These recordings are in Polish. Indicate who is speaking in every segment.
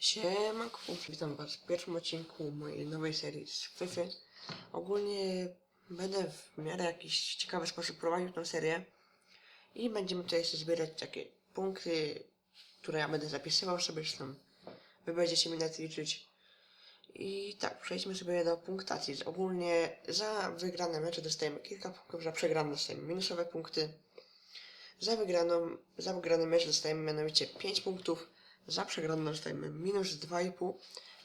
Speaker 1: Siemanko, witam was w pierwszym odcinku mojej nowej serii z FIFA. Ogólnie będę w miarę jakiś ciekawy sposób prowadził tę serię i będziemy tutaj sobie zbierać takie punkty, które ja będę zapisywał sobie, zresztą wy będziecie mi na to liczyć. I tak, przejdźmy sobie do punktacji. Ogólnie za wygrane mecze dostajemy kilka punktów, za przegrane dostajemy minusowe punkty. Za wygraną, za wygrany mecz dostajemy mianowicie 5 punktów, za przegraną dostajemy minus 2,5,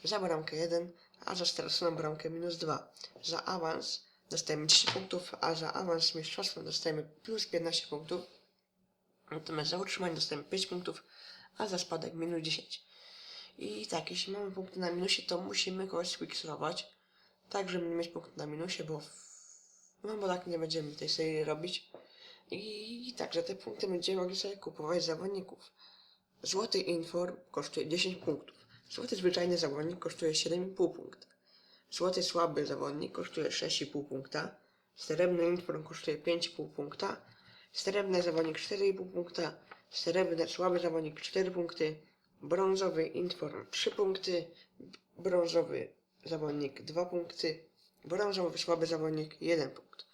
Speaker 1: za bramkę 1, a za straconą bramkę minus 2. Za awans dostajemy 10 punktów, a za awans z mistrzostwem dostajemy plus 15 punktów. Natomiast za utrzymanie dostajemy 5 punktów, a za spadek minus 10. I tak, jeśli mamy punkty na minusie, to musimy kogoś squixrować, tak żeby nie mieć punktów na minusie, bo, no bo tak nie będziemy tej serii robić. I tak, za te punkty będziemy mogli sobie kupować zawodników. Złoty inform kosztuje 10 punktów. Złoty zwyczajny zawodnik kosztuje 7,5 punkta. Złoty słaby zawodnik kosztuje 6,5 punkta. Srebrny inform kosztuje 5,5 punkta. Srebrny zawodnik 4,5 punkta. Srebrny słaby zawodnik 4 punkty. Brązowy inform 3 punkty. Brązowy zawodnik 2 punkty. Brązowy słaby zawodnik 1 punkt.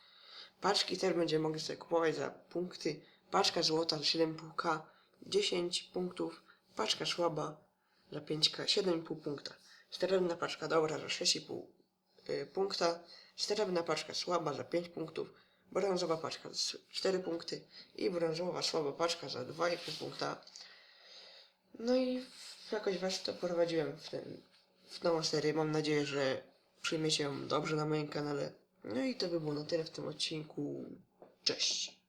Speaker 1: Paczki też będziemy mogli sobie kupować za punkty. Paczka złota za 7,5k 10 punktów. Paczka słaba za 5k 7,5 punkta. Srebrna paczka dobra za 6,5 y, punkta. Srebrna paczka słaba za 5 punktów. Brązowa paczka za 4 punkty. I brązowa słaba paczka za 2,5 punkta. No i jakoś was to prowadziłem w, ten, w nową serię. Mam nadzieję, że przyjmiecie ją dobrze na moim kanale. No i to by było na tyle w tym odcinku. Cześć.